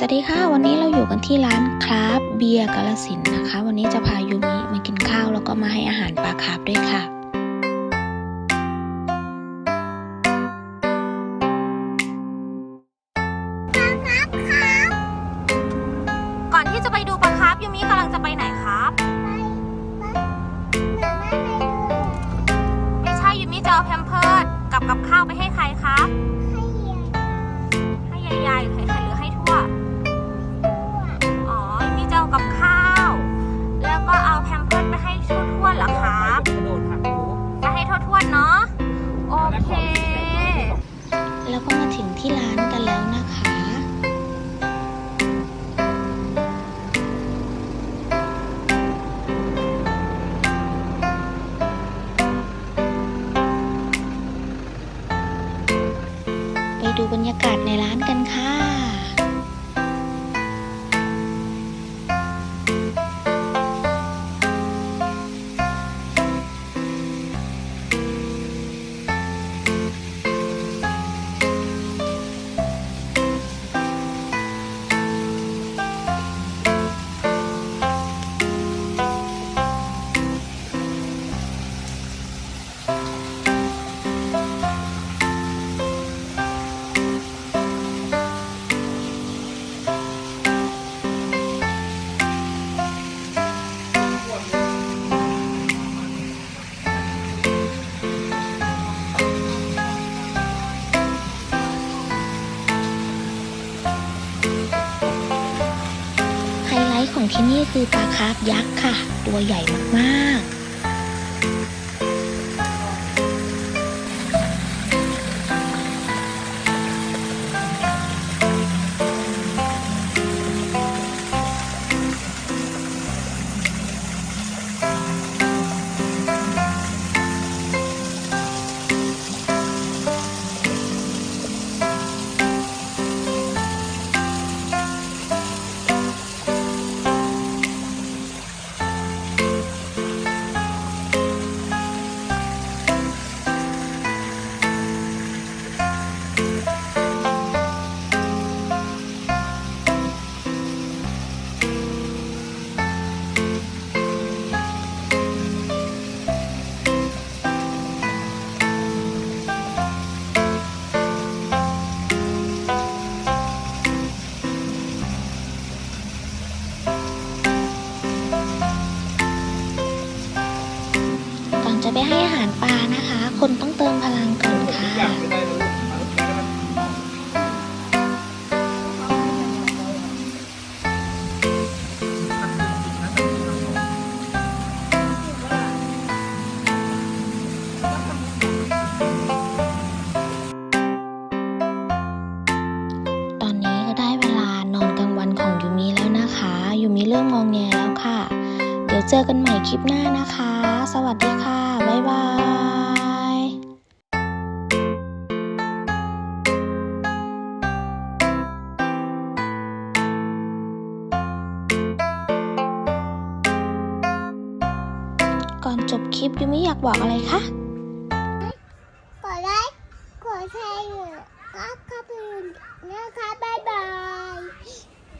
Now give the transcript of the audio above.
สวัสดีค่ะ วันนี้เราอยู่กันที่ร้านคราฟเบียร์กาลสินธุ์นะคะ วันนี้จะพายูมิมากินข้าวแล้วก็มาให้อาหารปลาคาร์ฟด้วยค่ะก่อนที่จะไปดูปลาคาร์ฟยูมิกำลังจะไปไหนครับไม่ใช่ยูมิจะเอาแพมเพิร์ดกับกับข้าวไปให้ใครครับ ไปดูบรรยากาศในร้านกันค่ะ ของที่นี่คือปลาคาร์ฟยักษ์ค่ะ ตัวใหญ่มากๆ ไปให้อาหารปลานะคะ คนต้องเติมพลังก่อนค่ะตอนนี้ก็ได้เวลานอนกลางวันของยูมิแล้วนะคะยูมิเริ่มงองแงแล้วค่ะ เจอกันใหม่คลิปหน้านะคะ สวัสดีค่ะ บ๊ายบายก่อนจบคลิปยูมิอยากบอกอะไรคะ